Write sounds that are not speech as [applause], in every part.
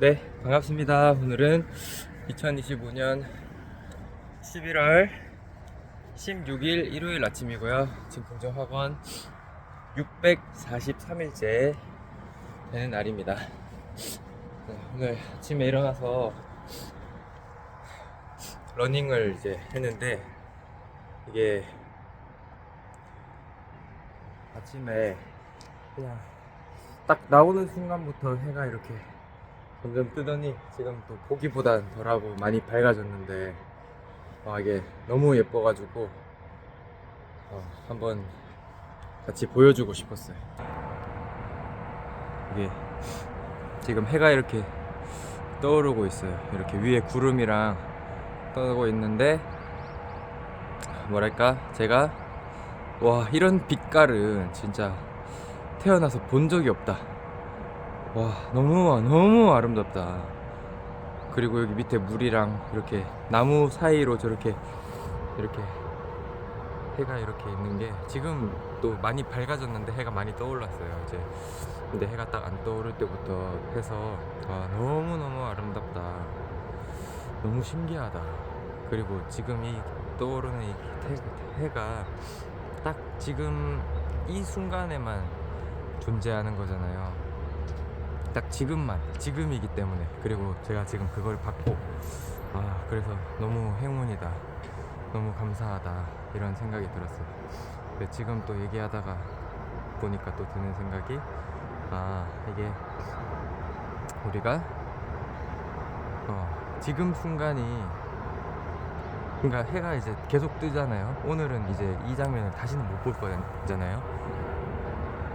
네, 반갑습니다. 오늘은 2025년 11월 16일 일요일 아침이고요. 지금 긍정학원 643일째 되는 날입니다. 네, 오늘 아침에 일어나서 러닝을 이제 했는데 이게 아침에 그냥 딱 나오는 순간부터 해가 이렇게 점점 뜨더니 지금 또 보기보단 덜하고 많이 밝아졌는데 와 이게 너무 예뻐가지고 어, 한번 같이 보여주고 싶었어요. 이게 지금 해가 이렇게 떠오르고 있어요. 이렇게 위에 구름이랑 떠오르고 있는데 뭐랄까 제가 와 이런 빛깔은 진짜 태어나서 본 적이 없다. 와 너무 너무 아름답다. 그리고 여기 밑에 물이랑 이렇게 나무 사이로 저렇게 이렇게 해가 이렇게 있는 게 지금 또 많이 밝아졌는데 해가 많이 떠올랐어요. 이제 근데 해가 딱 안 떠오를 때부터 해서 아, 너무 너무 아름답다. 너무 신기하다. 그리고 지금 이 떠오르는 이 해, 해가 딱 지금 이 순간에만 존재하는 거잖아요. 딱 지금만, 지금이기 때문에. 그리고 제가 지금 그걸 받고, 아, 그래서 너무 행운이다. 너무 감사하다. 이런 생각이 들었어요. 근데 지금 또 얘기하다가 보니까 또 드는 생각이, 아, 이게 우리가, 어, 지금 순간이 그러니까 해가 이제 계속 뜨잖아요. 오늘은 이제 이 장면을 다시는 못 볼 거잖아요.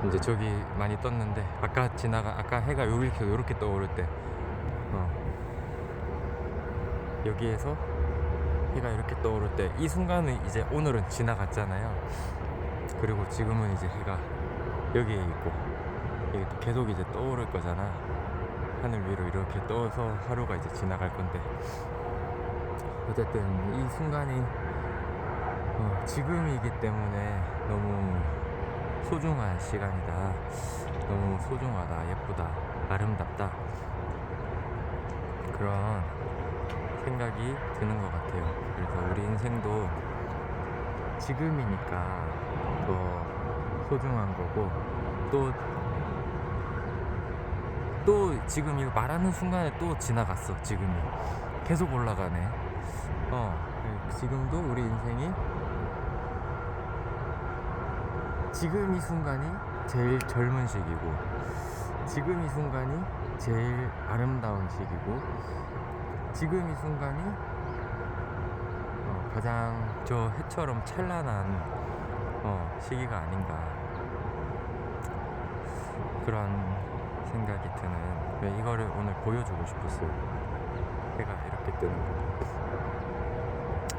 이제 저기 많이 떴는데 아까 지나가 아까 해가 요렇게 요렇게 떠오를 때 어, 여기에서 해가 이렇게 떠오를 때 이 순간은 이제 오늘은 지나갔잖아요. 그리고 지금은 이제 해가 여기에 있고 이게 또 계속 이제 떠오를 거잖아. 하늘 위로 이렇게 떠서 하루가 이제 지나갈 건데 어쨌든 이 순간이 어, 지금이기 때문에 너무 소중한 시간이다. 너무 소중하다, 예쁘다, 아름답다. 그런 생각이 드는 것 같아요. 그래서 우리 인생도 지금이니까 더 소중한 거고 또 또 지금 이거 말하는 순간에 또 지나갔어 지금이 계속 올라가네 어 지금도 우리 인생이 지금 이 순간이 제일 젊은 시기고 지금 이 순간이 제일 아름다운 시기고 지금 이 순간이 어, 가장 저 해처럼 찬란한 어, 시기가 아닌가 그런 생각이 드는 왜 이거를 오늘 보여주고 싶었어요. 해가 이렇게 뜨는 거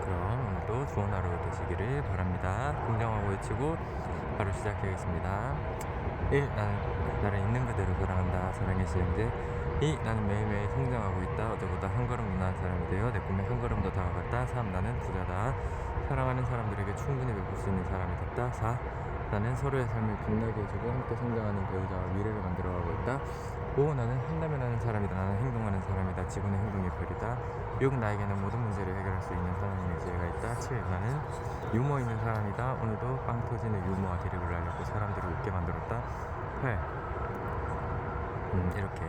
그럼 오늘도 좋은 하루 되시기를 바랍니다. 긍정하고 외치고 바로 시작하겠습니다. 1. 나는 나를 있는 그대로 사랑한다. 사랑의 시행제 2. 나는 매일매일 성장하고 있다. 어제보다 한 걸음 누나한 사람이 되어 내 꿈에 한 걸음 더 다가갔다. 3. 나는 부자다. 사랑하는 사람들에게 충분히 베풀 수 있는 사람이 됐다. 4. 나는 서로의 삶을 빛나게 해주고 함께 성장하는 배우자와 미래를 만들어가고 있다. 5. 나는 한다면 하는 사람이다. 나는 행동하는 사람이다. 지구는 행동의 별이다. 6. 나에게는 모든 문제를 해결할 수 있는 하나님의 지혜가 있다. 7. 나는 유머 있는 사람이다. 오늘도 빵 터지는 유머와 드립을 알렸고 사람들을 웃게 만들었다. 8. 음, 이렇게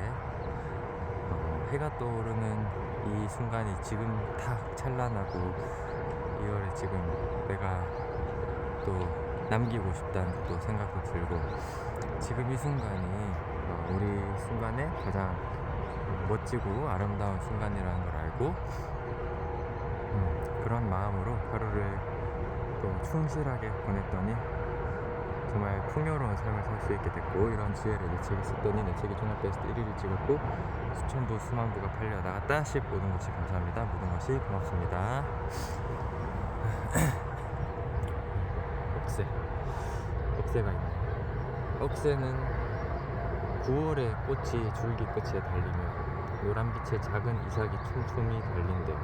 어, 해가 떠오르는 이 순간이 지금 탁 찬란하고 2월에 지금 내가 또 남기고 싶다는 또 생각도 들고 지금 이 순간이 순간에 가장 멋지고 아름다운 순간이라는 걸 알고 음, 그런 마음으로 하루를 또 충실하게 보냈더니 정말 풍요로운 삶을 살 수 있게 됐고 이런 지혜를 내 책에 썼더니 내 책이 종합 베스트 1위를 찍었고 수천 부 수만 부가 팔려 나갔다 10 모든 것이 감사합니다. 모든 것이 고맙습니다. [laughs] 억새. 억새가 있네. 억새는 9월의 꽃이 줄기 끝에 달리며 노란빛의 작은 이삭이 촘촘히 달린대.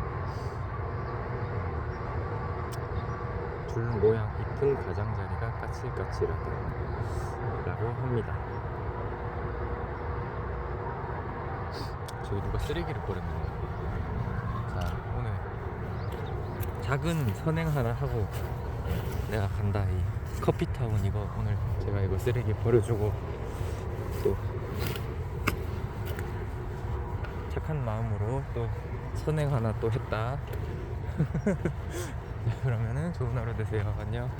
줄 모양 잎은 가장자리가 까칠까칠하다 라고 합니다. 저기 누가 쓰레기를 버렸네. 자 오늘 작은 선행 하나 하고 내가 간다. 이 커피타운 이거 오늘 제가 이거 쓰레기 버려주고 또 착한 마음으로 또 선행 하나 또 했다. [laughs] 자, 그러면은 좋은 하루 되세요. 안녕.